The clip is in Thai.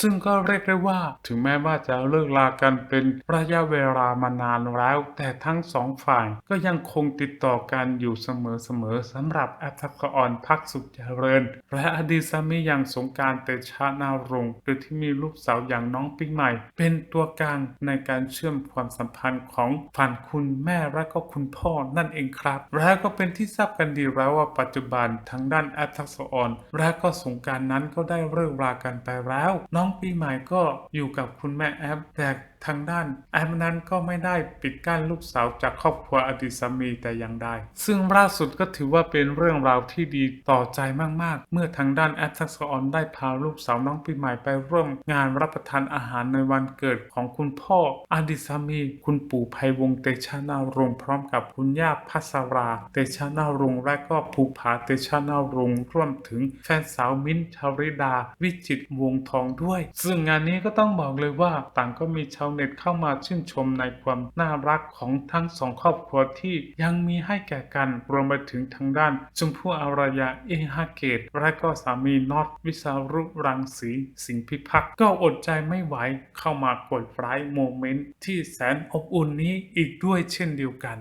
ซึ่งก็เรียกได้ว่า ถึงแม้ว่าจะเลิกลากันเป็นระยะเวลามานานแล้ว แต่ทั้งสองฝ่ายก็ยังคงติดต่อกันอยู่เสมอๆสำหรับแอปทักออนพักสุขเจริญ และอดีตสามีอย่างสงการเตชะนารงค์โดยที่มีลูกสาวอย่างน้องปีใหม่ เป็นตัวกลางในการเชื่อมความสัมพันธ์ของฝั่งคุณแม่และก็คุณพ่อนั่นเองครับ และก็เป็นที่ทราบกันดีแล้วว่าปัจจุบันทางด้านแอปทักออนและก็สงการนั้นก็ได้เลิกรากันไปแล้วน้องสองปีใหม่ก็อยู่กับคุณแม่แอปแต่ ทางด้านแอปนั้นก็ไม่ได้ปิดกั้นลูกสาวจากครอบครัวอดีตสามีแต่อย่างใด ซึ่งล่าสุดก็ถือว่าเป็นเรื่องราวที่ดีต่อใจมากๆ เมื่อทางด้านแอปทักษออนได้พาลูกสาวน้องปีใหม่ไปร่วมงานรับประทานอาหารในวันเกิดของคุณพ่ออดีตสามี คุณปู่ไพวงศ์เตชะนารงพร้อมกับคุณย่าพัสราเตชะนารงและก็ภูผาเตชะนารงค์รวมถึงแฟนสาวมิ้นท์ชาริดา วิจิตวงทองด้วย ซึ่งงานนี้ก็ต้องบอกเลยว่าต่างก็มีชาวเน็ตเข้ามาชื่นชมในความน่ารักของทั้งสองครอบครัวที่ยังมีให้แก่กันรวมไปถึงทางด้านชมพู่อารยาเอฮาเกต และก็สามีน็อตวิสารุรังสีสิงห์พิพักษ์ก็อดใจไม่ไหวเข้ามากดไลค์โมเมนต์ที่แสนอบอุ่นนี้อีกด้วยเช่นเดียวกัน